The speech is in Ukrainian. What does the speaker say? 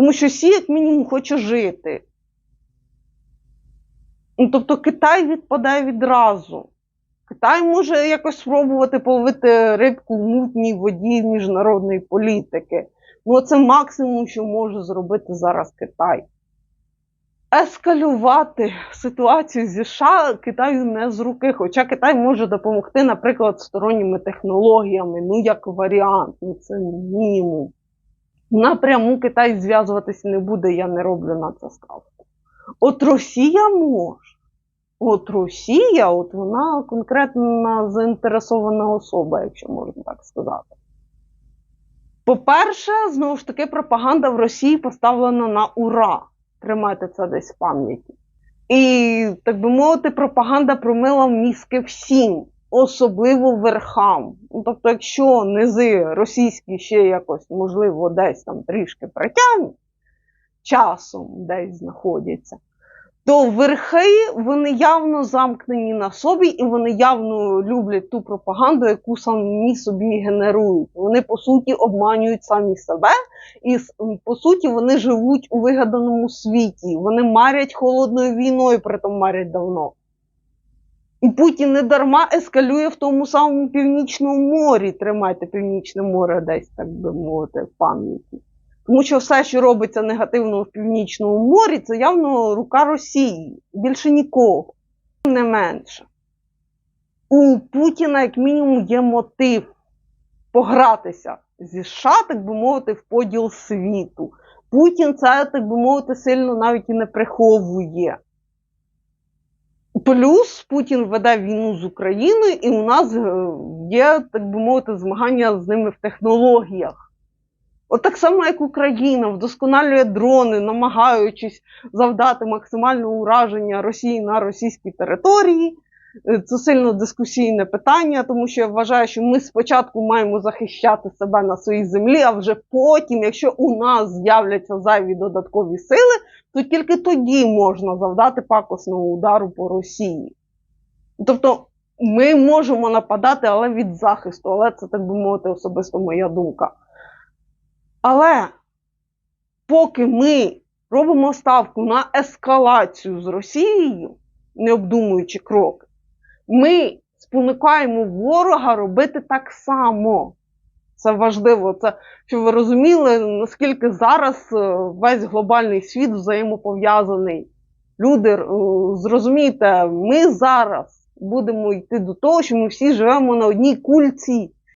Тому що Сі, як мінімум, хоче жити. Ну, тобто Китай відпадає відразу. Китай може якось спробувати половити рибку в мутній воді міжнародної політики. Ну, це максимум, що може зробити зараз Китай. Ескалювати ситуацію зі США Китаю не з руки. Хоча Китай може допомогти, наприклад, сторонніми технологіями, ну як варіант, ну це мінімум. Напряму Китай зв'язуватися не буде, я не роблю на це ставку. От Росія може. От Росія, от вона конкретна заінтересована особа, якщо можна так сказати. По-перше, знову ж таки, пропаганда в Росії поставлена на ура. Тримайте це десь в пам'яті. І, так би мовити, пропаганда промила мізки всім, особливо верхам. Ну, тобто, якщо низи російські ще якось, можливо, десь там трішки притягнуть, часом десь знаходяться, то верхи вони явно замкнені на собі, і вони явно люблять ту пропаганду, яку самі собі генерують. Вони по суті обманюють самі себе, і по суті вони живуть у вигаданому світі. Вони марять холодною війною, притом марять давно. І Путін не дарма ескалює в тому самому північному морі. Тримайте північне море десь, так би мовити, в пам'яті. Тому що все, що робиться негативно в північному морі, це явно рука Росії. Більше нікого. Не менше. У Путіна, як мінімум, є мотив погратися зі США, так би мовити, в поділ світу. Путін це, так би мовити, сильно навіть і не приховує. Плюс Путін веде війну з Україною, і у нас е, є, так би мовити, змагання з ними в технологіях. От так само, як Україна вдосконалює дрони, намагаючись завдати максимальне ураження Росії на російській території. Е, Це сильно дискусійне питання, тому що я вважаю, що ми спочатку маємо захищати себе на своїй землі, а вже потім, якщо у нас з'являться зайві додаткові сили, то тільки тоді можна завдати пакосного удару по Росії. Тобто ми можемо нападати, але від захисту, але це, так би мовити, особисто моя думка. Але поки ми робимо ставку на ескалацію з Росією, не обдумуючи кроки, ми спонукаємо ворога робити так само. Це важливо, це щоб ви розуміли, наскільки зараз е, весь глобальний світ взаємопов'язаний. Люди, е, зрозумійте, ми зараз будемо йти до того, що ми всі живемо на одній кульці.